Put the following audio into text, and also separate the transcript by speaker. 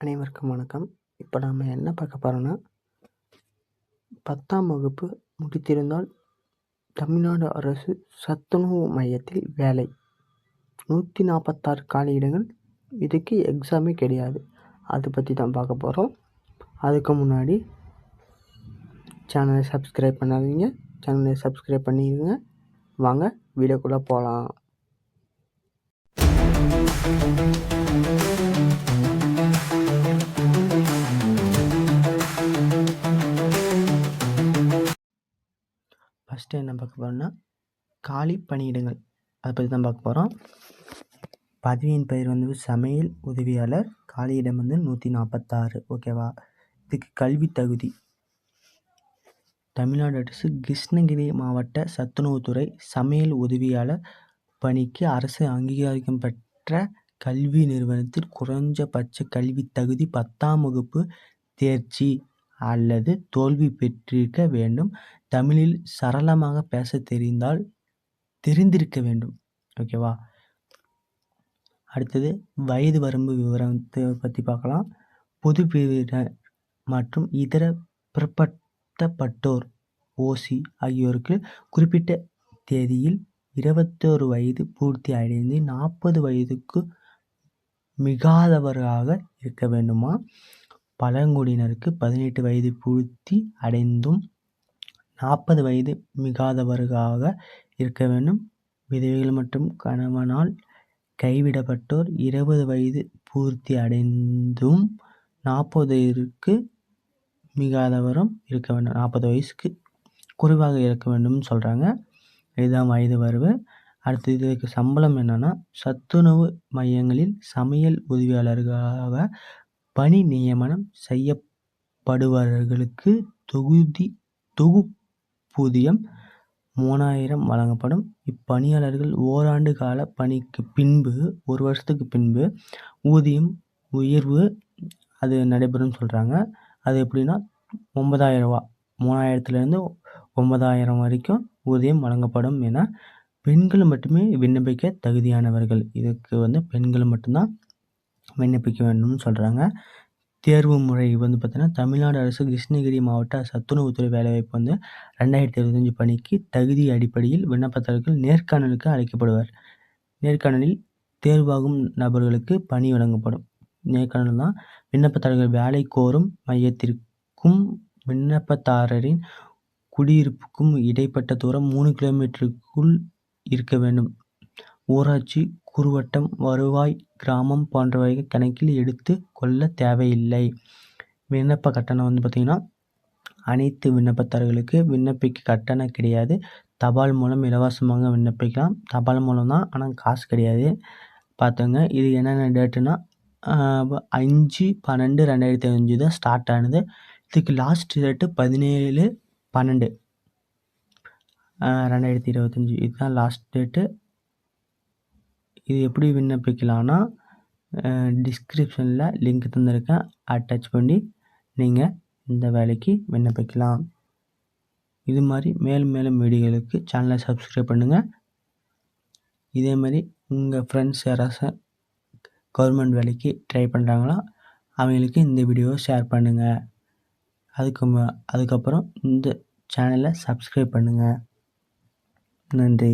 Speaker 1: அனைவருக்கும் வணக்கம். இப்போ நாம் என்ன பார்க்க போகிறோன்னா பத்தாம் வகுப்பு முடித்திருந்தால் தமிழ்நாடு அரசு சத்துணவு மையத்தில் வேலை. நூற்றி நாற்பத்தாறு காலியிடங்கள். இதுக்கு எக்ஸாமே கிடையாது. அதை பற்றி தான் பார்க்க போகிறோம் அதுக்கு முன்னாடி சேனலை சப்ஸ்கிரைப் பண்ணாதீங்க. சேனலை சப்ஸ்கிரைப் பண்ணிடுங்க வாங்க வீடியோக்குள்ளே போகலாம் ஃபஸ்ட்டு என்ன பார்க்க போகிறோம்னா காலி பணியிடங்கள். அதை பற்றி தான் பார்க்க போகிறோம் பதவியின் பெயர் வந்து சமையல் உதவியாளர் காலியிடம் வந்து நூற்றி நாற்பத்தாறு ஓகேவா இதுக்கு கல்வி தகுதி. தமிழ்நாடு அரசு கிருஷ்ணகிரி மாவட்ட சத்துணவுத்துறை சமையல் உதவியாளர் பணிக்கு அரசு அங்கீகாரம் பெற்ற கல்வி நிறுவனத்தில் குறைஞ்சபட்ச கல்வி தகுதி பத்தாம் வகுப்பு தேர்ச்சி. அல்லது தோல்வி பெற்றிருக்க வேண்டும். தமிழில் சரளமாக பேச தெரிந்தால் தெரிந்திருக்க வேண்டும். ஓகேவா அடுத்தது வயது வரம்பு விவரத்தை பற்றி பார்க்கலாம். பொது பிரிவினர் மற்றும் இதர பிற்படுத்தப்பட்டோர் ஓசி ஆகியோருக்கு குறிப்பிட்ட தேதியில் இருபத்தோரு வயது பூர்த்தி அடைந்து நாற்பது வயதுக்கு மிகாதவராக இருக்க வேண்டுமா? பழங்குடியினருக்கு பதினெட்டு வயது பூர்த்தி அடைந்தும் நாற்பது வயது மிகாதவர்களாக இருக்க வேண்டும். விதவைகள் மற்றும் கணவனால் கைவிடப்பட்டோர் இருபது வயது பூர்த்தி அடைந்தும் நாற்பதுக்கு மிகாதவரும் இருக்க வேண்டும். நாற்பது வயசுக்கு குறைவாக இருக்க வேண்டும்னு சொல்கிறாங்க இதுதான் வயது வரவு. அடுத்து இதுக்கு சம்பளம் என்னென்னா சத்துணவு மையங்களில் சமையல் உதவியாளர்களாக பணி நியமனம் செய்யப்படுபவர்களுக்கு தொகுதி தொகுப்பூதியம் மூணாயிரம் வழங்கப்படும். இப்பணியாளர்கள் ஓராண்டு கால பணிக்கு பின்பு ஒரு வருஷத்துக்கு பின்பு ஊதியம் உயர்வு அது நடைபெறும்னு சொல்கிறாங்க அது எப்படின்னா ஒன்பதாயிரரூவா மூணாயிரத்துலேருந்து ஒன்பதாயிரம் வரைக்கும் ஊதியம் வழங்கப்படும் என பெண்கள் மட்டுமே விண்ணப்பிக்க தகுதியானவர்கள். இதுக்கு வந்து பெண்கள் மட்டும்தான் விண்ணப்பிக்க வேண்டும்னு சொல்கிறாங்க தேர்வு முறை வந்து பார்த்திங்கன்னா தமிழ்நாடு அரசு கிருஷ்ணகிரி மாவட்ட சத்துணவுத்துறை வேலைவாய்ப்பு வந்து ரெண்டாயிரத்தி இருபத்தஞ்சி பணிக்கு தகுதி அடிப்படையில் விண்ணப்பதாரர்கள் நேர்காணலுக்கு அழைக்கப்படுவார். நேர்காணலில் தேர்வாகும் நபர்களுக்கு பணி வழங்கப்படும். நேர்காணல் தான் விண்ணப்பதாரர்கள் வேலை கோரும் மையத்திற்கும் விண்ணப்பதாரரின் குடியிருப்புக்கும் இடைப்பட்ட தூரம் மூணு கிலோமீட்டருக்குள் இருக்க வேண்டும். ஊராட்சி குறுவட்டம் வருவாய் கிராமம் போன்றவை கணக்கில் எடுத்து கொள்ள தேவையில்லை. விண்ணப்ப கட்டணம் வந்து பார்த்திங்கன்னா அனைத்து விண்ணப்பதாரர்களுக்கு விண்ணப்பிக்க கட்டணம் கிடையாது. தபால் மூலம் இலவசமாக விண்ணப்பிக்கலாம். தபால் மூலம் தான் ஆனால் காசு கிடையாது. பார்த்துங்க இது என்னென்ன டேட்டுனா அஞ்சு பன்னெண்டு ரெண்டாயிரத்தி அஞ்சு தான் ஸ்டார்ட் ஆனது. இதுக்கு லாஸ்ட் டேட்டு பதினேழு பன்னெண்டு ரெண்டாயிரத்தி இருபத்தஞ்சி. இதுதான் லாஸ்ட் டேட்டு இது எப்படி விண்ணப்பிக்கலாம்னா டிஸ்கிரிப்ஷனில் லிங்க் தந்திருக்கேன். அட்டாச் பண்ணி நீங்கள் இந்த வேலைக்கு விண்ணப்பிக்கலாம். இது மாதிரி மேலும் மேலும் வீடியோகளுக்கு சேனலை சப்ஸ்கிரைப் பண்ணுங்கள் இதே மாதிரி உங்கள் ஃப்ரெண்ட்ஸ் யாராச்சும் கவர்மெண்ட் வேலைக்கு ட்ரை பண்ணுறாங்களோ அவங்களுக்கு இந்த வீடியோவை ஷேர் பண்ணுங்கள் அதுக்கு அதுக்கப்புறம் இந்த சேனலை சப்ஸ்கிரைப் பண்ணுங்கள் நன்றி.